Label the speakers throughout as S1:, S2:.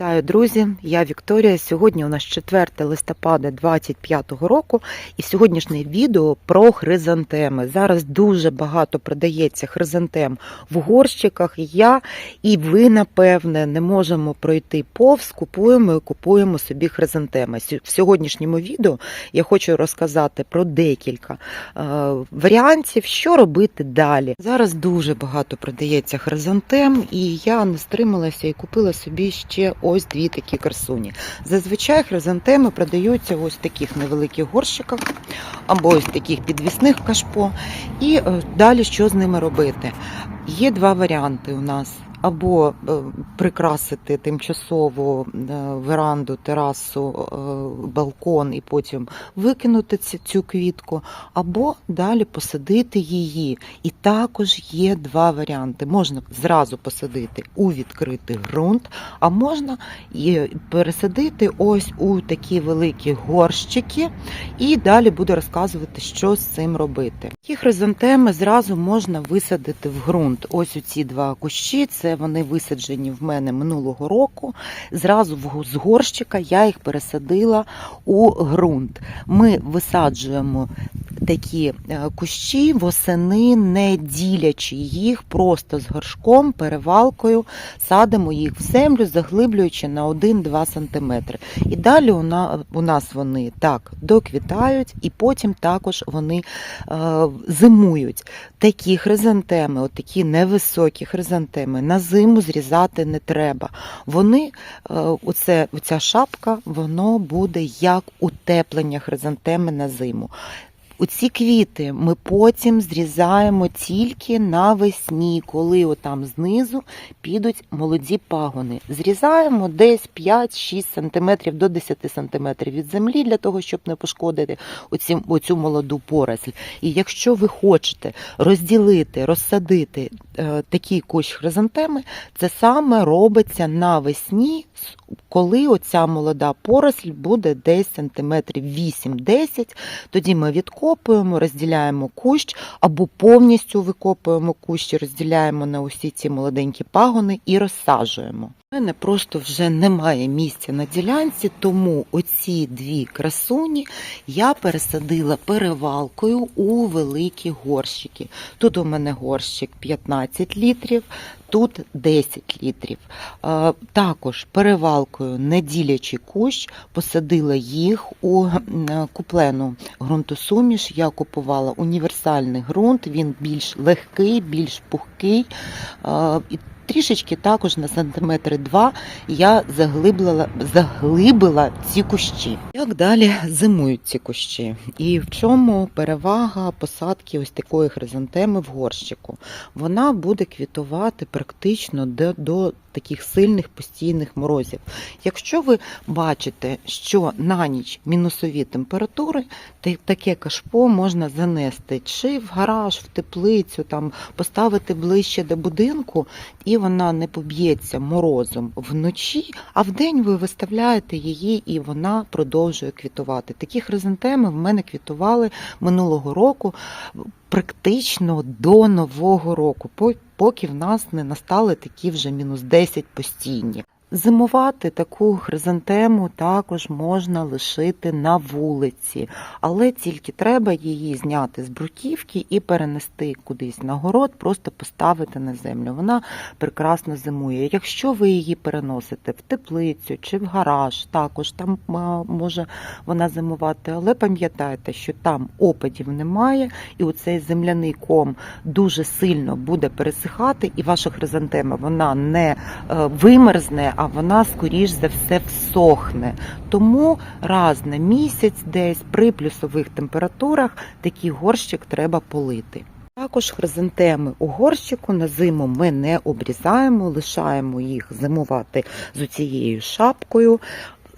S1: Вітаю, друзі! Я Вікторія. Сьогодні у нас 4 листопада 2025 року, і сьогоднішнє відео про хризантеми. Зараз дуже багато продається хризантем в горщиках. Я і ви, напевне, не можемо пройти повз, купуємо і купуємо собі хризантеми. В сьогоднішньому відео я хочу розказати про декілька е, варіантів, що робити далі. Зараз дуже багато продається хризантем, і я не стрималася і купила собі ще ось дві такі красуні. Зазвичай хризантеми продаються ось в таких невеликих горщиках або ось таких підвісних кашпо. І е, далі що з ними робити? Є два варіанти у нас. Або е, прикрасити тимчасово е, веранду, терасу, е, балкон і потім викинути цю квітку, або далі посадити її. І також є два варіанти. Можна зразу посадити у відкритий ґрунт, а можна пересадити ось у такі великі горщики, і далі буду розказувати, що з цим робити. Ті хризантеми зразу можна висадити в ґрунт. Ось у ці два кущі, це вони висаджені в мене минулого року. Зразу з горщика я їх пересадила у ґрунт. Ми висаджуємо такі е, кущі восени, не ділячи їх, просто з горшком, перевалкою, садимо їх в землю, заглиблюючи на 1-2 см. І далі у нас вони так доквітають, і потім також вони е, зимують. Такі хризантеми, от такі невисокі хризантеми, на зиму зрізати не треба. Вони, е, оце, оця шапка, воно буде як утеплення хризантеми на зиму. Оці квіти ми потім зрізаємо тільки навесні, коли отам знизу підуть молоді пагони. Зрізаємо десь 5-6 см до 10 см від землі для того, щоб не пошкодити оці, оцю молоду поросль. І якщо ви хочете розділити, розсадити такий кущ хризантеми, це саме робиться навесні, коли оця молода поросль буде десь сантиметрів 8-10, тоді ми відкопуємо, розділяємо кущ або повністю викопуємо кущ, розділяємо на усі ці молоденькі пагони і розсаджуємо. У мене просто вже немає місця на ділянці, тому оці дві красуні я пересадила перевалкою у великі горщики. Тут у мене горщик 15 літрів, тут 10 літрів. Е, Також перевалкою, не ділячи кущ, посадила їх у м, куплену ґрунтосуміш. Я купувала універсальний ґрунт, він більш легкий, більш пухкий. Трішечки також на сантиметри два я заглибила, заглибила ці кущі. Як далі зимують ці кущі? І в чому перевага посадки ось такої хризантеми в горщику? Вона буде квітувати практично до, до таких сильних постійних морозів. Якщо ви бачите, що на ніч мінусові температури, таке кашпо можна занести чи в гараж, в теплицю, там поставити ближче до будинку, і вона не поб'ється морозом вночі, а вдень ви виставляєте її, і вона продовжує квітувати. Такі хризантеми в мене квітували минулого року практично до нового року, поки в нас не настали такі вже мінус 10 постійні. Зимувати таку хризантему також можна лишити на вулиці, але тільки треба її зняти з бруківки і перенести кудись на город, просто поставити на землю. Вона прекрасно зимує. Якщо ви її переносите в теплицю чи в гараж, також там може вона зимувати, але пам'ятайте, що там опадів немає, і оцей земляний ком дуже сильно буде пересихати, і ваша хризантема вона не е, вимерзне, а вона скоріш за все всохне. Тому раз на місяць, десь при плюсових температурах, такий горщик треба полити. Також хризантеми у горщику на зиму ми не обрізаємо, лишаємо їх зимувати з цією шапкою,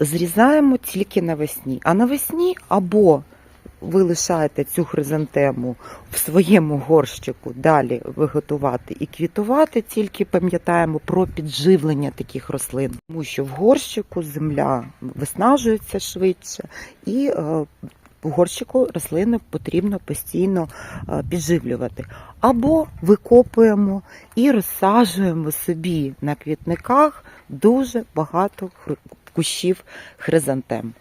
S1: зрізаємо тільки навесні. А навесні або ви лишаєте цю хризантему в своєму горщику далі виготувати і квітувати, тільки пам'ятаємо про підживлення таких рослин, тому що в горщику земля виснажується швидше і е, в горщику рослини потрібно постійно е, підживлювати. Або викопуємо і розсаджуємо собі на квітниках дуже багато кущів хризантем.